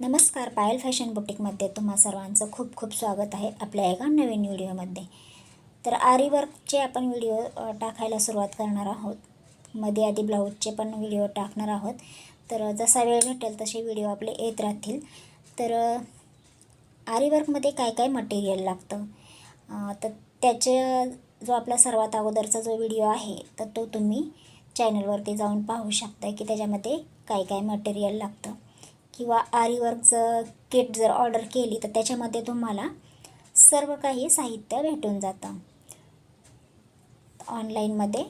नमस्कार पायल फॅशन बुटीकमध्ये तुम्हा सर्वांचं खूप खूप स्वागत आहे आपल्या एका नवीन व्हिडिओमध्ये. तर आरी वर्कचे आपण व्हिडिओ टाकायला सुरुवात करणार आहोत. मध्ये आधी ब्लाऊजचे पण व्हिडिओ टाकणार आहोत. तर जसा वेळ भेटेल तसे व्हिडिओ आपले येत राहतील. तर अ, आरी वर्कमध्ये काय काय मटेरियल लागतं? तर त्याचे जो आपला सर्वात अगोदरचा जो व्हिडिओ आहे तर तो तुम्ही चॅनलवरती जाऊन पाहू शकता की त्याच्यामध्ये काय काय मटेरियल लागतं. किंवा आरीवर्क जर किट जर ऑर्डर केली तर त्याच्यामध्ये तुम्हाला सर्व काही साहित्य भेटून जातं. ऑनलाईनमध्ये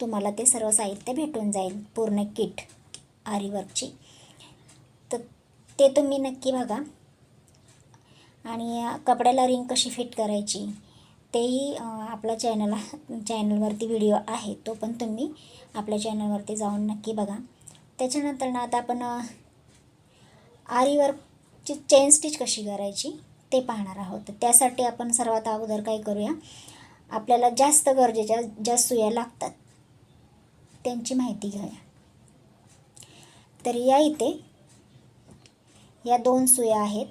तुम्हाला ते सर्व साहित्य भेटून जाईल पूर्ण किट आरीवर्कची तर ते तुम्ही नक्की बघा. आणि कपड्याला रिंग कशी फिट करायची तेही आपल्या चॅनल चॅनलवरती व्हिडिओ आहे तो पण तुम्ही आपल्या चॅनलवरती जाऊन नक्की बघा. त्याच्यानंतर ना आता आपण अ, चेन स्टिच कशी करायची ते पाहणार आहोत. तर त्यासाठी आपण सर्वात अगोदर काय करूया? आपल्याला जास्त गरजेच्या ज्या सुया लागतात. त्यांची माहिती घेऊया. तर या इथे या दोन सुया आहेत.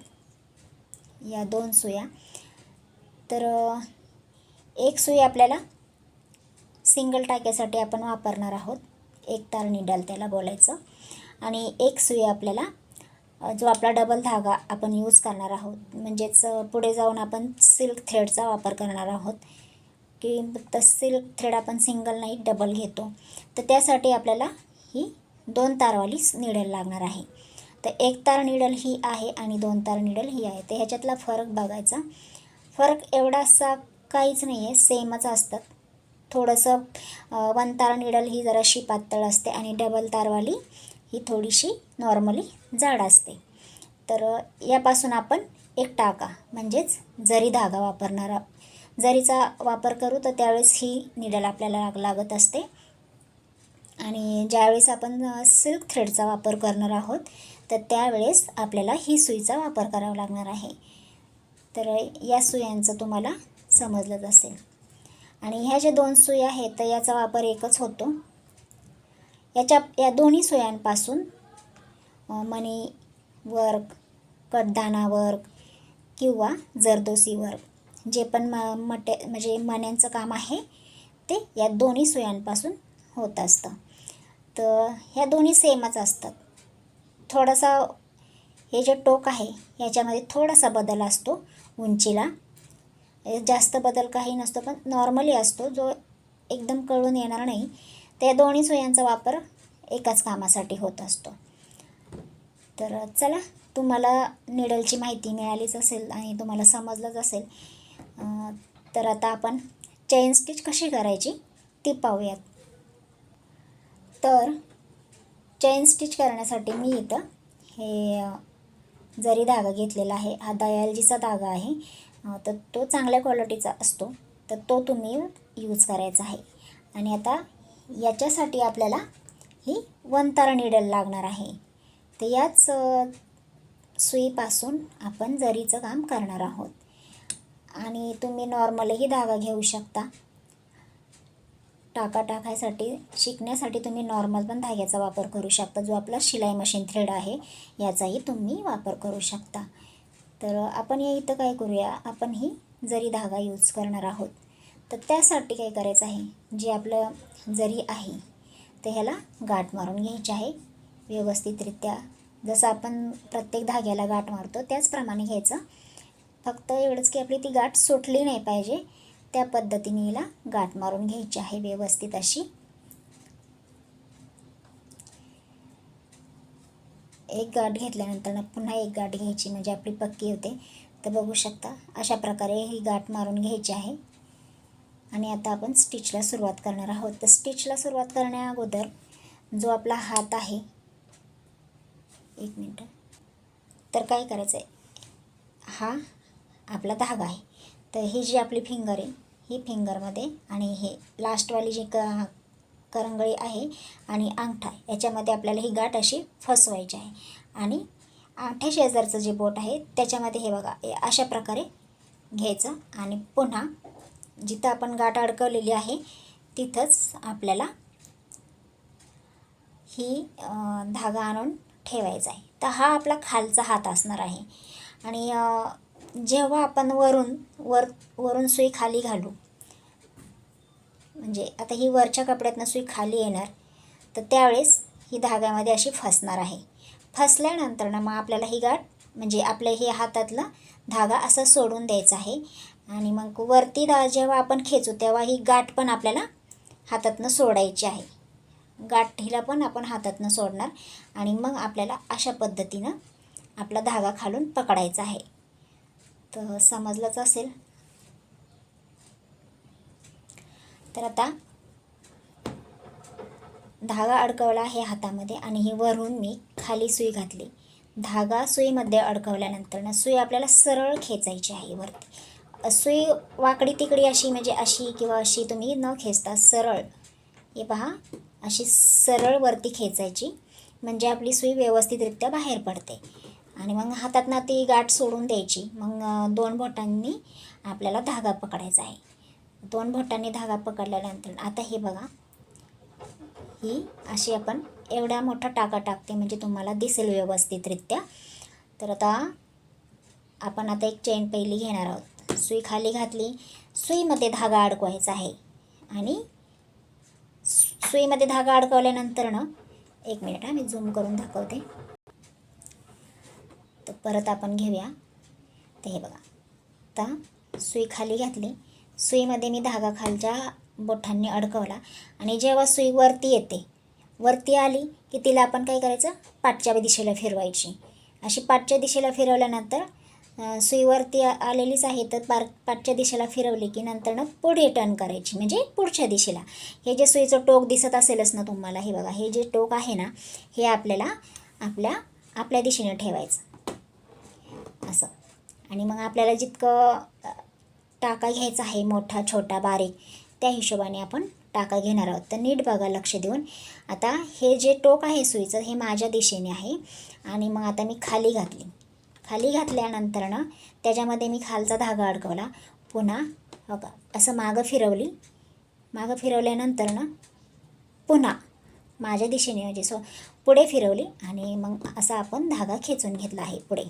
या दोन सुया. तर एक सुई आपल्याला सिंगल टाक्यासाठी आपण वापरणार आहोत. एक तार निडाल त्याला बोलायचं. आणि एक सुई आपल्याला जो आपला डबल धागा आपण यूज करणार आहोत म्हणजेच पुढे जाऊन आपण सिल्क थ्रेडचा वापर करणार आहोत. की तर सिल्क थ्रेड आपण सिंगल नाही डबल घेतो. तर त्यासाठी आपल्याला ही दोन तारवाली निडल लागणार आहे. तर एक तार निडल ही आहे आणि दोन तार निडल ही आहे. तर ह्याच्यातला फरक बघायचा. फरक एवढासा काहीच नाही आहे सेमच असतात. थोडंसं वन तार निडल ही जराशी पातळ असते आणि डबल तारवाली ही थोडीशी नॉर्मली जाड असते. तर यापासून आपण एक टाका म्हणजेच जरी धागा वापरणार जरीचा वापर करू तर त्यावेळेस ही निडल आपल्याला लाग लागत असते. आणि ज्यावेळेस आपण सिल्क थ्रेडचा वापर करणार आहोत तर त्यावेळेस आपल्याला ही सुईचा वापर करावा लागणार आहे. तर या सुयांचं तुम्हाला समजलंच असेल. आणि ह्या ज्या दोन सुई आहेत तर याचा वापर एकच होतो. याच्या या दोन्ही सोयांपासून मनी मणी वर्क कडदाना वर्क किंवा जरदोसी वर्क जे पण म मटे म्हणजे मण्यांचं काम आहे ते या दोन्ही सोयांपासून होत असतं. तर ह्या दोन्ही सेमच असतात. थोडासा हे जे टोक आहे याच्यामध्ये थोडासा बदल असतो उंचीला. जास्त बदल काही नसतो पण नॉर्मली असतो जो एकदम कळून येणार नाही. त्या दोन्ही सुयांचा वापर एकाच कामासाठी होत असतो. तर चला तुम्हाला निडलची माहिती मिळालीच असेल आणि तुम्हाला समजलंच असेल तर आता आपण चेन स्टिच कशी करायची ती पाहूयात. तर चेन स्टिच करण्यासाठी मी इथं हे जरी धागा घेतलेला आहे हा दयालजीचा धागा आहे तर तो चांगल्या क्वालिटीचा असतो तर तो तुम्ही यूज करायचा आहे. आणि आता याच्यासाठी आपल्याला ही वंतारा निडल लागणार आहे. तर याच सुईपासून आपण जरीचं काम करणार आहोत. आणि तुम्ही नॉर्मलही धागा घेऊ शकता. टाका टाकायसाठी शिकण्यासाठी तुम्ही नॉर्मल पण धाग्याचा वापर करू शकता. जो आपला शिलाई मशीन थ्रेड आहे याचाही तुम्ही वापर करू शकता. तर आपण या इथं काय करूया? आपण ही जरी धागा यूज करणार आहोत. तर त्यासाठी काय करायचं आहे? जे आपलं जरी आहे तर ह्याला गाठ मारून घ्यायची आहे. व्यवस्थितरित्या जसं आपण प्रत्येक धाग्याला गाठ मारतो त्याचप्रमाणे घ्यायचं. फक्त एवढंच की आपली ती गाठ सुटली नाही पाहिजे. त्या पद्धतीने हिला गाठ मारून घ्यायची आहे व्यवस्थित अशी. एक गाठ घेतल्यानंतर पुन्हा एक गाठ घ्यायची म्हणजे आपली पक्की होते. तर बघू शकता अशा प्रकारे ही गाठ मारून घ्यायची आहे. आणि आता आपण स्टिचला सुरुवात करणार आहोत. तर स्टिचला सुरुवात करण्या अगोदर जो आपला हात आहे एक मिनटं. तर काय करायचं आहे हा आपला धागा आहे. तर ही जी आपली फिंगर आहे ही फिंगरमध्ये आणि हे लास्टवाली जी क करंगळी आहे आणि अंगठा याच्यामध्ये आपल्याला ही गाठ अशी फसवायची आहे. आणि अंगठ्या शेजारचं जे बोट आहे त्याच्यामध्ये हे बघा अशा प्रकारे घ्यायचं आणि पुन्हा जिथं आपण गाठ अडकवलेली आहे तिथंच आपल्याला ही धागा आणून ठेवायचा आहे. तर हा आपला खालचा हात असणार आहे. आणि जेव्हा आपण वरून वर वरून सुई खाली घालू म्हणजे आता ही वरच्या कपड्यातनं सुई खाली येणार तर त्यावेळेस ही धाग्यामध्ये अशी फसणार आहे. फसल्यानंतर ना मग आपल्याला ही गाठ म्हणजे आपल्या हे हातातला धागा असा सोडून द्यायचा आहे. आणि मग वरती दा जेव्हा आपण खेचू तेव्हा ही गाठ पण आपल्याला हातातनं सोडायची आहे. गाठीला पण आपण हातातनं सोडणार आणि मग आपल्याला अशा पद्धतीनं आपला धागा खालून पकडायचा आहे. तर समजलंच असेल? तर आता धागा अडकवला आहे हातामध्ये आणि ही वरून मी खाली सुई घातली. धागा सुईमध्ये अडकवल्यानंतर ना सुई आपल्याला सरळ खेचायची आहे वरती. सुई वाकडी तिकडी अशी म्हणजे अशी किंवा अशी तुम्ही न खेचता सरळ. हे पहा अशी सरळ वरती खेचायची. म्हणजे आपली सुई व्यवस्थितरित्या बाहेर पडते. आणि मग हातातनं ती गाठ सोडून द्यायची. मग दोन बोटांनी आपल्याला धागा पकडायचा आहे. दोन बोटांनी धागा पकडल्यानंतर आता हे बघा. ही अशी आपण एवढा मोठा टाका टाकते म्हणजे तुम्हाला दिसेल व्यवस्थितरित्या. तर आता आपण आता एक चेन पहिली घेणार आहोत. सुई खाली घातली. सुईमध्ये धागा अडकवायचा आहे. आणि सुईमध्ये धागा अडकवल्यानंतर ना एक मिनिट हा मी झूम करून दाखवते. तर परत आपण घेऊया. तर हे बघा. आता सुई खाली घातली. सुईमध्ये मी धागा खालच्या बोठांनी अडकवला. आणि जेव्हा सुई वरती येते वरती आली की तिला आपण काय करायचं? पाठच्या दिशेला फिरवायची. अशी पाठच्या दिशेला फिरवल्यानंतर सुईवरती आलेलीच आहे तर पार पाठच्या दिशेला फिरवली की नंतर ना पुढे टर्न करायची म्हणजे पुढच्या दिशेला. हे जे सुईचं टोक दिसत असेलच ना तुम्हाला हे बघा हे जे टोक आहे ना हे आपल्याला आपल्या आपल्या दिशेने ठेवायचं. असं. आणि मग आपल्याला जितकं टाका घ्यायचा आहे मोठा छोटा बारीक त्या हिशोबाने आपण टाका घेणार आहोत. तर नीट बघा लक्ष देऊन. आता हे जे टोक आहे सुईचं हे माझ्या दिशेने आहे. आणि मग आता मी खाली घातली. खाली घातल्यानंतर ना त्याच्यामध्ये मी खालचा धागा अडकवला. पुन्हा हो का असं मागं फिरवली. मागं फिरवल्यानंतर ना पुन्हा माझ्या दिशेने म्हणजे सो पुढे फिरवली आणि मग असा आपण धागा खेचून घेतला आहे पुढे.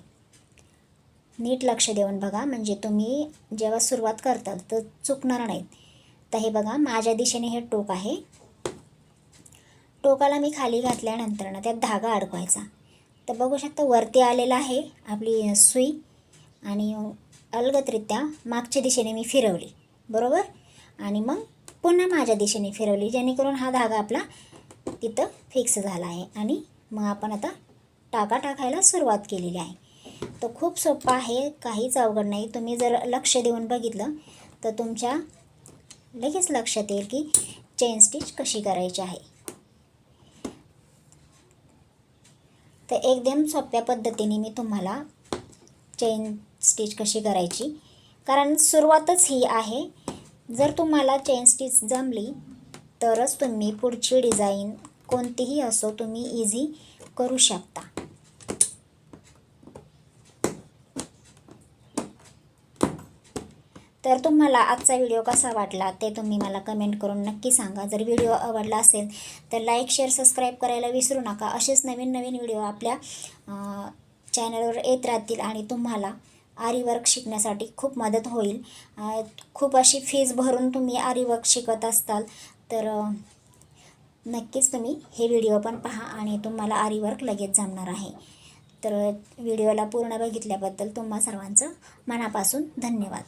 नीट लक्ष देऊन बघा म्हणजे तुम्ही जेव्हा सुरुवात करताल तर चुकणार नाहीत. तर हे बघा माझ्या दिशेने हे टोक आहे. टोकाला मी खाली घातल्यानंतर ना त्यात धागा अडकवायचा. तर बघू शकता वरती आलेला आहे आपली सुई आणि अलगतरित्या मागच्या दिशेने मी फिरवली बरोबर? आणि मग पुन्हा माझ्या दिशेने फिरवली जेणेकरून हा धागा आपला तिथं फिक्स झाला आहे. आणि मग आपण आता टाका टाकायला सुरुवात केलेली आहे. तो खूप सोपा आहे काहीच अवघड नाही. तुम्ही जर लक्ष देऊन बघितलं तर तुमच्या लगेच लक्षात येईल की चेन स्टिच कशी करायची आहे. तर एकदम सोप्या पद्धतीने मी तुम्हाला चेन स्टिच कशी करायची. कारण सुरुवातच ही आहे. जर तुम्हाला चेन स्टिच जमली तरच तुम्ही पुढची डिझाईन कोणतीही असो तुम्ही इझी करू शकता. तर तुम्हाला आजचा व्हिडिओ कसा वाटला ते तुम्ही मला कमेंट करून नक्की सांगा. जर व्हिडिओ आवडला असेल तर लाईक शेअर सबस्क्राईब करायला विसरू नका. असेच नवीन नवीन व्हिडिओ आपल्या चॅनलवर येत राहतील आणि तुम्हाला आरीवर्क शिकण्यासाठी खूप मदत होईल. खूप अशी फीज भरून तुम्ही आरीवर्क शिकत असताल तर नक्कीच तुम्ही हे व्हिडिओ पण पहा आणि तुम्हाला आरीवर्क लगेच जमणार आहे. तर व्हिडिओला पूर्ण बघितल्याबद्दल तुम्हा सर्वांचं मनापासून धन्यवाद.